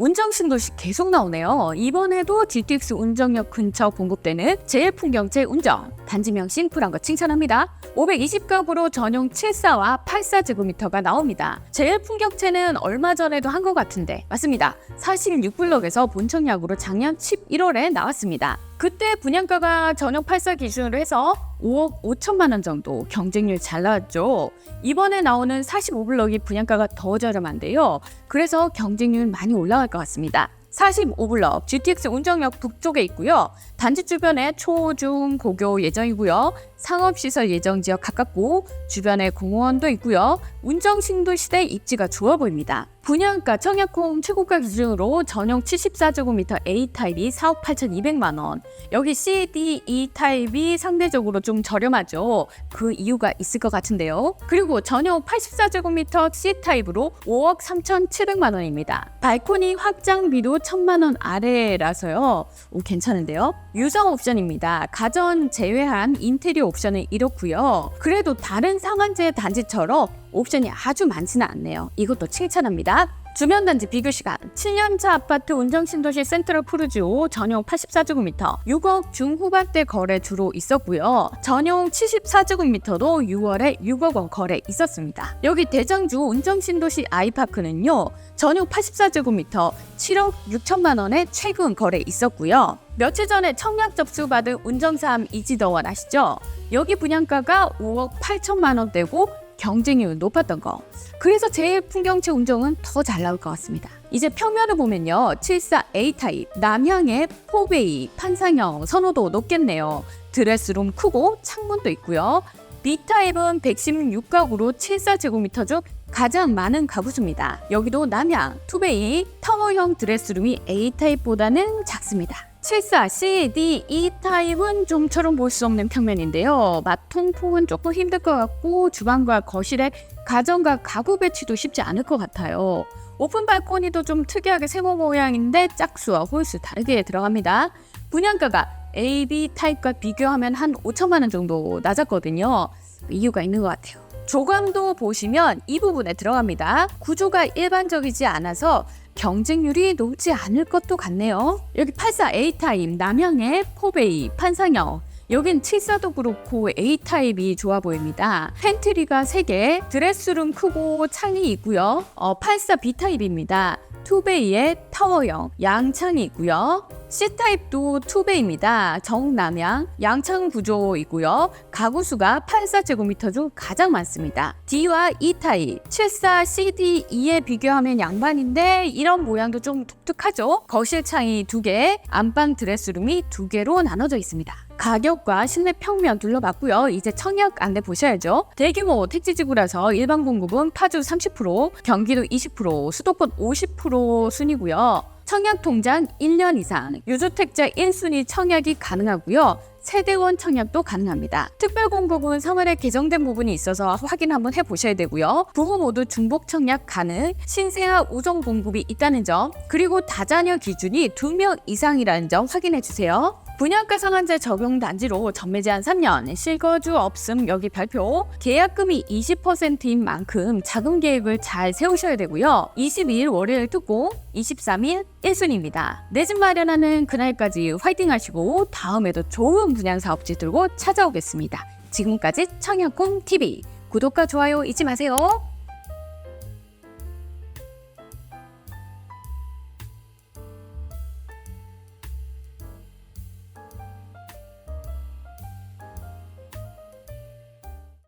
운정 신도시 계속 나오네요. 이번에도 GTX 운정역 근처 공급되는 제일풍경채 운정 단지명 심플한 거 칭찬합니다. 520가구로 전용 74와 84제곱미터가 나옵니다. 제일풍경채는 얼마 전에도 한 것 같은데 맞습니다. 46블럭에서 본청약으로 작년 11월에 나왔습니다. 그때 분양가가 전용 84 기준으로 해서 5억 5천만 원 정도 경쟁률 잘 나왔죠. 이번에 나오는 45블럭이 분양가가 더 저렴한데요. 그래서 경쟁률 많이 올라갈 것 같습니다. 45블럭 GTX 운정역 북쪽에 있고요. 단지 주변에 초, 중, 고교 예정이고요. 상업시설 예정 지역 가깝고 주변에 공원도 있고요. 운정 신도시대 입지가 좋아 보입니다. 분양가 청약홈 최고가 기준으로 전용 74제곱미터 A타입이 4억 8,200만 원. 여기 C, D, E 타입이 상대적으로 좀 저렴하죠. 그 이유가 있을 것 같은데요. 그리고 전용 84제곱미터 C 타입으로 5억 3,700만 원입니다. 발코니 확장비도 1,000만 원 아래라서요. 오, 괜찮은데요? 유성 옵션입니다. 가전 제외한 인테리어 옵션은 이렇고요. 그래도 다른 상한제 단지처럼 옵션이 아주 많지는 않네요. 이것도 칭찬합니다. 주변 단지 비교 시간 7년차 아파트 운정 신도시 센트럴 푸르지오 전용 84제곱미터 6억 중후반대 거래 주로 있었고요. 전용 74제곱미터도 6월에 6억 원 거래 있었습니다. 여기 대장주 운정 신도시 아이파크는요. 전용 84제곱미터 7억 6천만 원에 최근 거래 있었고요. 며칠 전에 청약 접수받은 운정삼 이지더원 아시죠? 여기 분양가가 5억 8천만 원대고 경쟁률 높았던 거. 그래서 제일 풍경채 운정은 더 잘 나올 것 같습니다. 이제 평면을 보면요. 74A 타입, 남향의 포베이, 판상형 선호도 높겠네요. 드레스룸 크고 창문도 있고요. B 타입은 116가구로 74제곱미터 중 가장 많은 가구수입니다. 여기도 남향, 투베이, 타워형 드레스룸이 A 타입보다는 작습니다. 74 C, D, E 타입은 좀처럼 볼 수 없는 평면인데요. 마통풍은 조금 힘들 것 같고 주방과 거실에 가전과 가구 배치도 쉽지 않을 것 같아요. 오픈 발코니도 좀 특이하게 세모 모양인데 짝수와 홀수 다르게 들어갑니다. 분양가가 A, B 타입과 비교하면 한 5천만 원 정도 낮았거든요. 이유가 있는 것 같아요. 조감도 보시면 이 부분에 들어갑니다. 구조가 일반적이지 않아서 경쟁률이 높지 않을 것도 같네요. 여기 84A 타입 남향의 포베이 판상형 여긴 74도 그렇고 A타입이 좋아 보입니다. 팬트리가 3개, 드레스룸 크고 창이 있고요. 어, 84B타입입니다. 투베이의 타워형 양창이 있고요. C타입도 투베이입니다. 정남향 양창 구조이고요. 가구 수가 84제곱미터 중 가장 많습니다. D와 E타입 74 CD, E에 비교하면 양반인데 이런 모양도 좀 독특하죠. 거실 창이 2개, 안방 드레스룸이 2개로 나눠져 있습니다. 가격과 실내 평면 둘러봤고요. 이제 청약 안내 보셔야죠. 대규모 택지지구라서 일반 공급은 파주 30%, 경기도 20%, 수도권 50% 순이고요. 청약 통장 1년 이상, 유주택자 1순위 청약이 가능하고요. 세대원 청약도 가능합니다. 특별 공급은 3월에 개정된 부분이 있어서 확인 한번 해보셔야 되고요. 부부 모두 중복 청약 가능, 신생아 우정 공급이 있다는 점, 그리고 다자녀 기준이 2명 이상이라는 점 확인해 주세요. 분양가 상한제 적용 단지로 전매 제한 3년, 실거주 없음 여기 발표, 계약금이 20%인 만큼 자금 계획을 잘 세우셔야 되고요. 22일 월요일 특공, 23일 1순입니다. 내 집 마련하는 그날까지 화이팅 하시고 다음에도 좋은 분양 사업지 들고 찾아오겠습니다. 지금까지 청약공 TV 구독과 좋아요 잊지 마세요.